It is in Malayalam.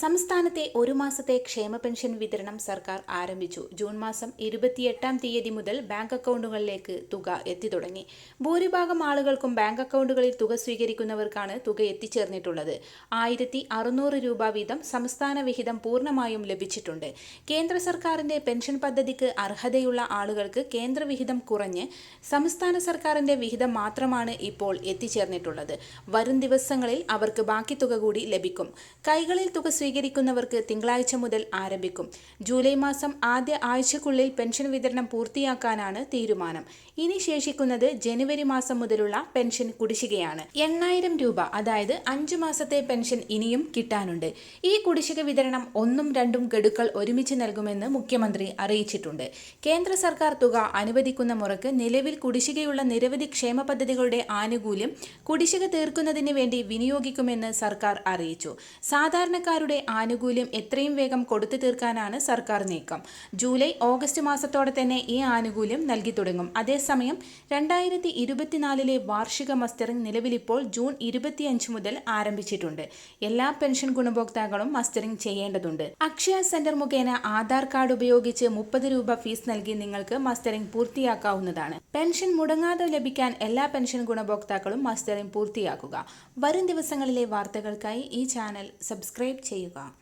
സംസ്ഥാനത്തെ ഒരു മാസത്തെ ക്ഷേമ പെൻഷൻ വിതരണം സർക്കാർ ആരംഭിച്ചു. ജൂൺ മാസം ഇരുപത്തിയെട്ടാം തീയതി മുതൽ ബാങ്ക് അക്കൗണ്ടുകളിലേക്ക് തുക എത്തിത്തുടങ്ങി ഭൂരിഭാഗം ആളുകൾക്കും ബാങ്ക് അക്കൗണ്ടുകളിൽ തുക സ്വീകരിക്കുന്നവർക്കാണ് തുക എത്തിച്ചേർന്നിട്ടുള്ളത്. ആയിരത്തി അറുന്നൂറ് രൂപ വീതം സംസ്ഥാന വിഹിതം പൂർണമായും ലഭിച്ചിട്ടുണ്ട്. കേന്ദ്ര സർക്കാരിന്റെ പെൻഷൻ പദ്ധതിക്ക് അർഹതയുള്ള ആളുകൾക്ക് കേന്ദ്ര വിഹിതം കുറഞ്ഞ് സംസ്ഥാന സർക്കാരിന്റെ വിഹിതം മാത്രമാണ് ഇപ്പോൾ എത്തിച്ചേർന്നിട്ടുള്ളത്. വരും ദിവസങ്ങളിൽ അവർക്ക് ബാക്കി തുക കൂടി ലഭിക്കും. കൈകളിൽ തുക സ്വീകരിക്കുന്നവർക്ക് തിങ്കളാഴ്ച മുതൽ ആരംഭിക്കും. ജൂലൈ മാസം ആദ്യ ആഴ്ചക്കുള്ളിൽ പെൻഷൻ വിതരണം പൂർത്തിയാക്കാനാണ് തീരുമാനം. ഇനി ശേഷിക്കുന്നത് ജനുവരി മാസം മുതലുള്ള പെൻഷൻ കുടിശ്ശികയാണ്. എണ്ണായിരം രൂപ അതായത് അഞ്ചു മാസത്തെ പെൻഷൻ ഇനിയും കിട്ടാനുണ്ട്. ഈ കുടിശ്ശിക വിതരണം ഒന്നും രണ്ടും ഗഡുക്കൾ ഒരുമിച്ച് നൽകുമെന്ന് മുഖ്യമന്ത്രി അറിയിച്ചിട്ടുണ്ട്. കേന്ദ്ര സർക്കാർ തുക അനുവദിക്കുന്ന മുറക്ക് നിലവിൽ കുടിശ്ശികയുള്ള നിരവധി ക്ഷേമ പദ്ധതികളുടെ ആനുകൂല്യം കുടിശ്ശിക തീർക്കുന്നതിന് വേണ്ടി വിനിയോഗിക്കുമെന്ന് സർക്കാർ അറിയിച്ചു. സാധാരണക്കാരുടെ ആനുകൂല്യം എത്രയും വേഗം കൊടുത്തു തീർക്കാനാണ് സർക്കാർ നീക്കം. ജൂലൈ ഓഗസ്റ്റ് മാസത്തോടെ തന്നെ ഈ ആനുകൂല്യം നൽകി തുടങ്ങും. അതേസമയം രണ്ടായിരത്തി ഇരുപത്തിനാലിലെ വാർഷിക മസ്റ്ററിംഗ് നിലവിലിപ്പോൾ ജൂൺ ഇരുപത്തിയഞ്ച് മുതൽ ആരംഭിച്ചിട്ടുണ്ട്. എല്ലാ പെൻഷൻ ഗുണഭോക്താക്കളും മസ്റ്ററിംഗ് ചെയ്യേണ്ടതുണ്ട്. അക്ഷയ സെന്റർ മുഖേന ആധാർ കാർഡ് ഉപയോഗിച്ച് മുപ്പത് രൂപ ഫീസ് നൽകി നിങ്ങൾക്ക് മസ്റ്ററിംഗ് പൂർത്തിയാക്കാവുന്നതാണ്. പെൻഷൻ മുടങ്ങാതെ ലഭിക്കാൻ എല്ലാ പെൻഷൻ ഗുണഭോക്താക്കളും മസ്റ്ററിംഗ് പൂർത്തിയാക്കുക. വരും ദിവസങ്ങളിലെ വാർത്തകൾക്കായി ഈ ചാനൽ സബ്സ്ക്രൈബ് ചെയ്യുക